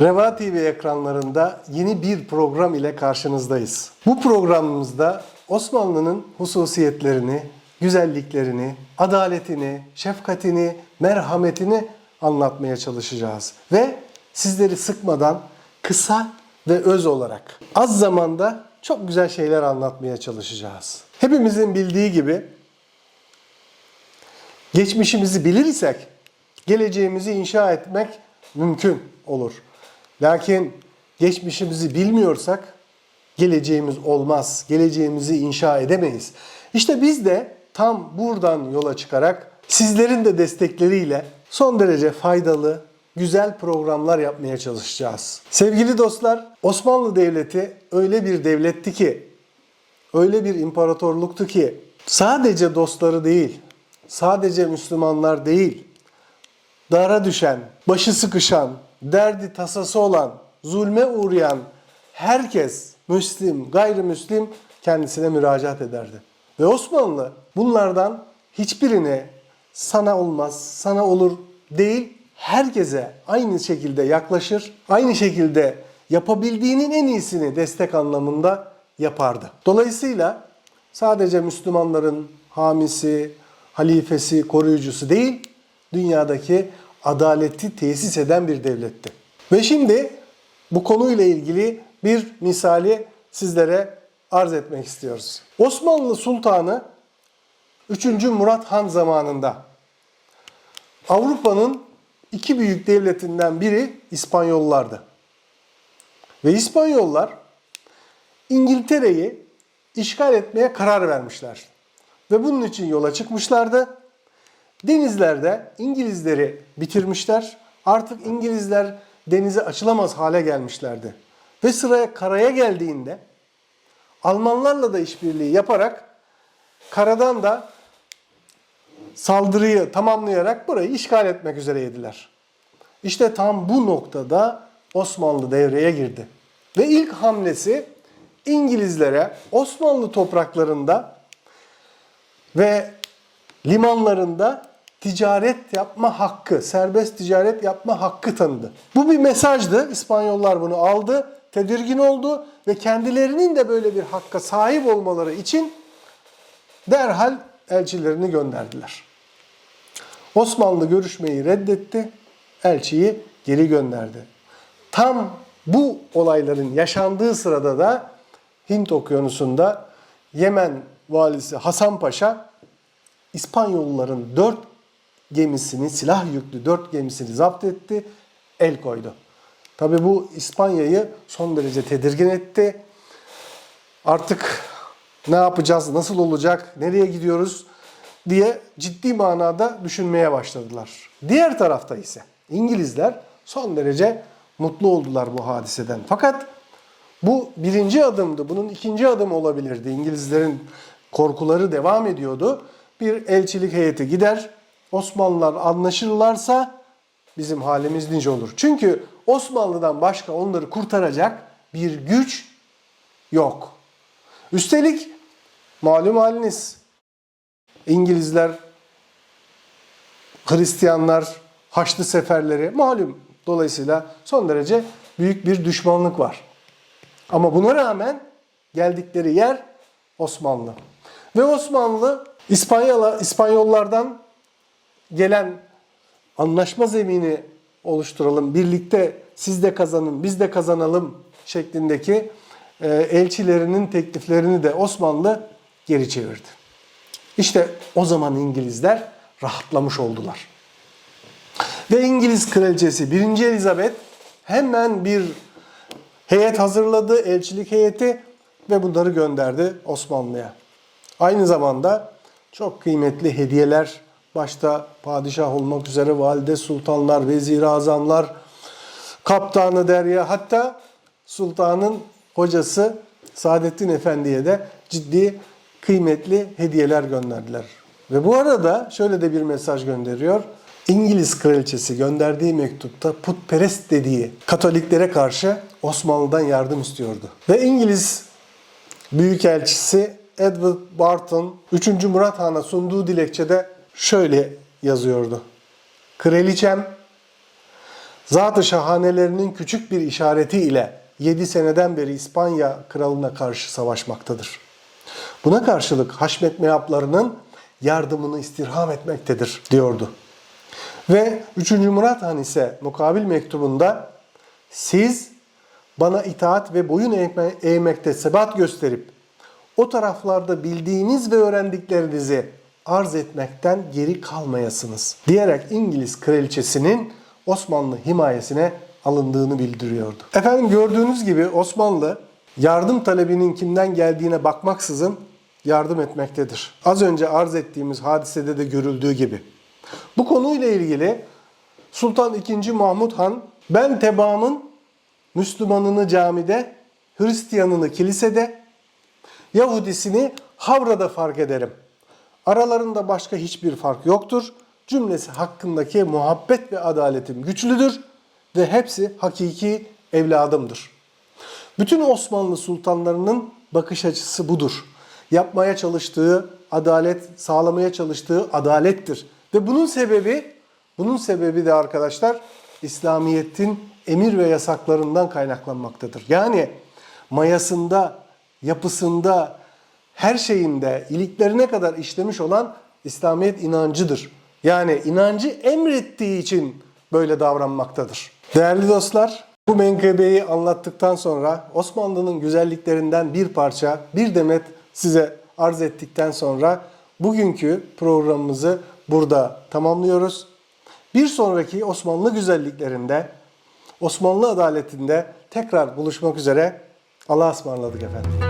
Reva TV ekranlarında yeni bir program ile karşınızdayız. Bu programımızda Osmanlı'nın hususiyetlerini, güzelliklerini, adaletini, şefkatini, merhametini anlatmaya çalışacağız. Ve sizleri sıkmadan kısa ve öz olarak az zamanda çok güzel şeyler anlatmaya çalışacağız. Hepimizin bildiği gibi geçmişimizi bilir isek geleceğimizi inşa etmek mümkün olur. Lakin geçmişimizi bilmiyorsak geleceğimiz olmaz. Geleceğimizi inşa edemeyiz. İşte biz de tam buradan yola çıkarak sizlerin de destekleriyle son derece faydalı, güzel programlar yapmaya çalışacağız. Sevgili dostlar, Osmanlı Devleti öyle bir devletti ki, öyle bir imparatorluktu ki sadece dostları değil, sadece Müslümanlar değil, dara düşen, başı sıkışan, derdi tasası olan, zulme uğrayan herkes Müslim, gayrimüslim kendisine müracaat ederdi. Ve Osmanlı bunlardan hiçbirine sana olmaz, sana olur değil, herkese aynı şekilde yaklaşır, aynı şekilde yapabildiğinin en iyisini destek anlamında yapardı. Dolayısıyla sadece Müslümanların hamisi, halifesi, koruyucusu değil, dünyadaki adaleti tesis eden bir devletti. Ve şimdi bu konuyla ilgili bir misali sizlere arz etmek istiyoruz. Osmanlı Sultanı 3. Murat Han zamanında Avrupa'nın iki büyük devletinden biri İspanyollardı. Ve İspanyollar İngiltere'yi işgal etmeye karar vermişler. Ve bunun için yola çıkmışlardı. Denizlerde İngilizleri bitirmişler. Artık İngilizler denize açılamaz hale gelmişlerdi. Ve sıraya karaya geldiğinde Almanlarla da işbirliği yaparak karadan da saldırıyı tamamlayarak burayı işgal etmek üzereydiler. İşte tam bu noktada Osmanlı devreye girdi. Ve ilk hamlesi İngilizlere Osmanlı topraklarında ve limanlarında ticaret yapma hakkı, serbest ticaret yapma hakkı tanıdı. Bu bir mesajdı. İspanyollar bunu aldı, tedirgin oldu ve kendilerinin de böyle bir hakka sahip olmaları için derhal elçilerini gönderdiler. Osmanlı görüşmeyi reddetti, elçiyi geri gönderdi. Tam bu olayların yaşandığı sırada da Hint Okyanusu'nda Yemen valisi Hasan Paşa İspanyolların dört gemisini, silah yüklü dört gemisini zapt etti, el koydu. Tabi bu İspanya'yı son derece tedirgin etti. Artık ne yapacağız, nasıl olacak, nereye gidiyoruz diye ciddi manada düşünmeye başladılar. Diğer tarafta ise İngilizler son derece mutlu oldular bu hadiseden. Fakat bu birinci adımdı. Bunun ikinci adımı olabilirdi. İngilizlerin korkuları devam ediyordu. Bir elçilik heyeti gider. Osmanlılar anlaşırlarsa bizim halimiz nice olur. Çünkü Osmanlı'dan başka onları kurtaracak bir güç yok. Üstelik malum haliniz İngilizler, Hristiyanlar, Haçlı seferleri malum. Dolayısıyla son derece büyük bir düşmanlık var. Ama buna rağmen geldikleri yer Osmanlı. Ve Osmanlı İspanyol, İspanyollardan gelen anlaşma zemini oluşturalım, birlikte siz de kazanın, biz de kazanalım şeklindeki e, elçilerinin tekliflerini de Osmanlı geri çevirdi. İşte o zaman İngilizler rahatlamış oldular. Ve İngiliz kraliçesi 1. Elizabeth hemen bir heyet hazırladı, elçilik heyeti ve bunları gönderdi Osmanlı'ya. Aynı zamanda çok kıymetli hediyeler, başta padişah olmak üzere valide sultanlar, vezir-i azamlar, kaptanı derya hatta sultanın hocası Saadettin Efendi'ye de ciddi kıymetli hediyeler gönderdiler. Ve bu arada şöyle de bir mesaj gönderiyor. İngiliz kraliçesi gönderdiği mektupta putperest dediği Katoliklere karşı Osmanlı'dan yardım istiyordu. Ve İngiliz Büyükelçisi Edward Barton 3. Murat Han'a sunduğu dilekçede şöyle yazıyordu. Kraliçem Zat-ı şahanelerinin küçük bir işareti ile 7 seneden beri İspanya kralına karşı savaşmaktadır. Buna karşılık Haşmet Meyaplarının yardımını istirham etmektedir diyordu. Ve 3. Murat Han ise mukabil mektubunda siz bana itaat ve boyun eğme- eğmekte sebat gösterip o taraflarda bildiğiniz ve öğrendiklerinizi arz etmekten geri kalmayasınız diyerek İngiliz kraliçesinin Osmanlı himayesine alındığını bildiriyordu. Efendim gördüğünüz gibi Osmanlı yardım talebinin kimden geldiğine bakmaksızın yardım etmektedir. Az önce arz ettiğimiz hadisede de görüldüğü gibi. Bu konuyla ilgili Sultan II. Mahmud Han ben tebaamın Müslümanını camide, Hristiyanını kilisede, Yahudisini Havra'da fark ederim. Aralarında başka hiçbir fark yoktur. Cümlesi hakkındaki muhabbet ve adaletim güçlüdür ve hepsi hakiki evladımdır. Bütün Osmanlı sultanlarının bakış açısı budur. Yapmaya çalıştığı adalet, sağlamaya çalıştığı adalettir. Ve bunun sebebi, bunun sebebi de arkadaşlar İslamiyet'in emir ve yasaklarından kaynaklanmaktadır. Yani mayasında, yapısında, her şeyinde iliklerine kadar işlemiş olan İslamiyet inancıdır. Yani inancı emrettiği için böyle davranmaktadır. Değerli dostlar, bu menkıbeyi anlattıktan sonra Osmanlı'nın güzelliklerinden bir parça, bir demet size arz ettikten sonra bugünkü programımızı burada tamamlıyoruz. Bir sonraki Osmanlı güzelliklerinde, Osmanlı adaletinde tekrar buluşmak üzere. Allah'a ısmarladık efendim.